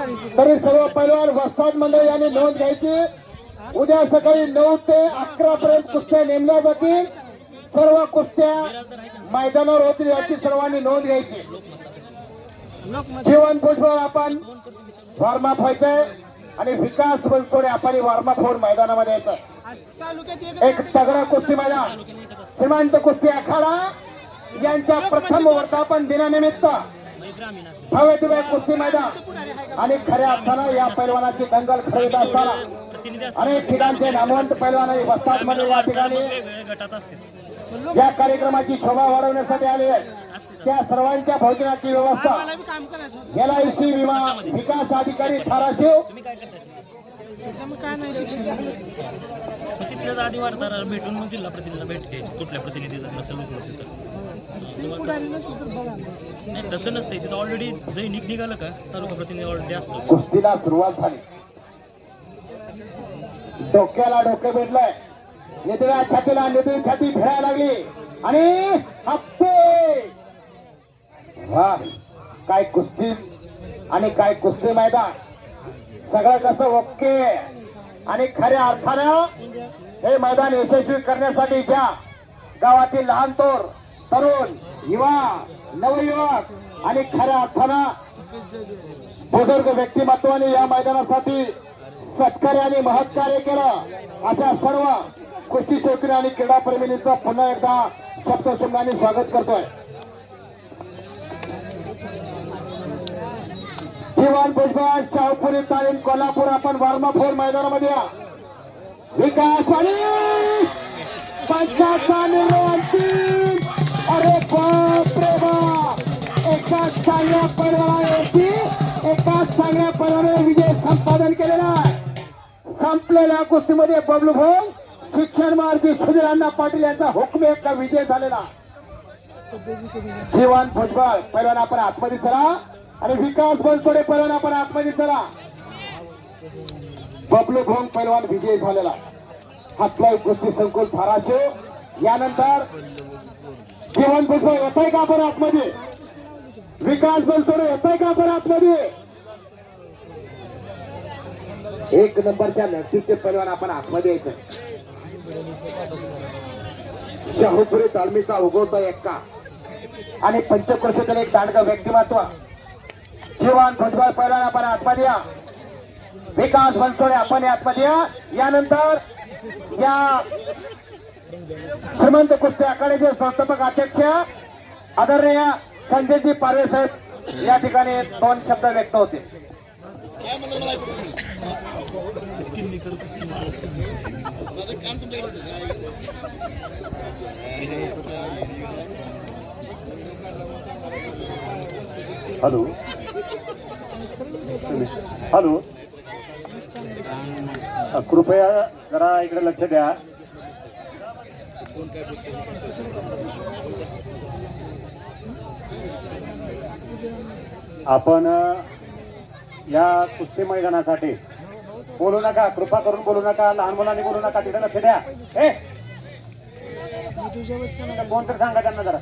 तरी सर्व पैलवान वस्ताद मंडळ यांनी नोंद घ्यायची. उद्या सकाळी नऊ ते अकरा पर्यंत कुस्त्या नेमल्या जातील. सर्व कुस्त्या मैदानावर होतील याची सर्वांनी नोंद घ्यायची. जीवन भुजबळ आपण वॉर्मअप व्हायचंय आणि विकास बनसोडे आपण वॉर्मअप होऊन मैदानामध्ये यायचं. एक तगडा कुस्ती मैदान. श्रीमंत कुस्ती आखाडा यांच्या प्रथम वर्धापन दिनानिमित्त भव्य दिव्य कुस्ती मैदान. आणि खऱ्या अर्थानं या पैलवानाची दंगल खरेदी असताना अनेक ठिकाणचे नामवंत पैलवान वस्तादमध्ये या ठिकाणी या कार्यक्रमाची शोभा वाढवण्यासाठी आले आहेत. त्या सर्वांच्या भोजनाची व्यवस्था. मला बी काम करायचं होतं. एल आय सी विमा विकास अधिकारी धाराशिव करताय सध्या मग काय नाही शिक्षण मग तिथल्याच आधी वार्ताहर भेटून मग जिल्हा प्रतिनिधीला भेट घ्यायची. कुठल्या प्रतिनिधीचा नसेल उपलब्ध तर तुम्हाला पुढारी नसेल ना. नाही तसं नसतंय. तिथं ऑलरेडी दैनिक निघालं का? तालुका प्रतिनिधी ऑलरेडी असतो. कुस्तीला सुरुवात झाली. डोक्याला डोकं भेटलंय. निधड्या छातीला निधडी छाती भिडायला लागली. आणि हप्ते! वा काय कुस्ती आणि काय कुस्ती मैदान. सगळं कसं ओके? आणि खऱ्या अर्थानं हे मैदान यशस्वी करण्यासाठी ज्या गावातील लहान तोर तरुण युवा नवयुवक आणि खऱ्या अर्थानं बुजुर्ग व्यक्तिमत्वाने या मैदानासाठी सत्कार्य आणि महत्कार्य केलं. अशा सर्व कुस्ती शौकीन आणि क्रीडाप्रेमींचं पुन्हा एकदा शब्दशुंगाने स्वागत करतोय. जीवन भुजबळ शाहपुरी तालीम कोल्हापूर आपण वर्मा फोर मैदानामध्ये या. विकास आणि पंचाचा निर्णय अरे बाप रे बाप. एका चांगल्या परिवारावरती एका चांगल्या परिवाराने विजय संपादन केलेला आहे. संपलेल्या गोष्टीमध्ये बबलू भाऊ शिक्षण मार्गी सुधीर अण्णा पाटील यांचा हुकमी एकदा विजय झालेला. जीवन भुजबळ पहिल्यांदा आपण आतमध्ये चला. आणि विकास बनसोडे पैलवान आपण आतमध्ये चला. बबलू भोंग पैलवान विजय झालेला. हातलाई कुस्ती संकुल धाराशिव. यानंतर जीवन भुजबळ येत आहे का आपण आतमध्ये? विकास बनसोडे येत आहे का आपण आतमध्ये? एक नंबरच्या लढतीचे पैलवान आपण आतमध्ये यायचं शाहूपुरी तालमीचा उगवता एक्का. आणि पंचकृषीतील एक दांडगा व्यक्तिमत्व. जीवन भुजबळ पहिला आपण आतमध्ये या विकास बनसोडे आपण आतमध्ये यानंतर या श्रीमंत कुस्ती आखाड्याचे संस्थापक अध्यक्ष आदरणीय संजयजी पारवे साहेब या ठिकाणी दोन शब्द व्यक्त होते. हॅलो. हॅलो. कृपया जरा इकडे लक्ष द्या. आपण या कुस्ती मैदानासाठी बोलू नका कृपा करून बोलू नका लहान मुलांनी बोलू नका तिकडे लक्ष द्या. का कोण तर सांगा त्यांना जरा.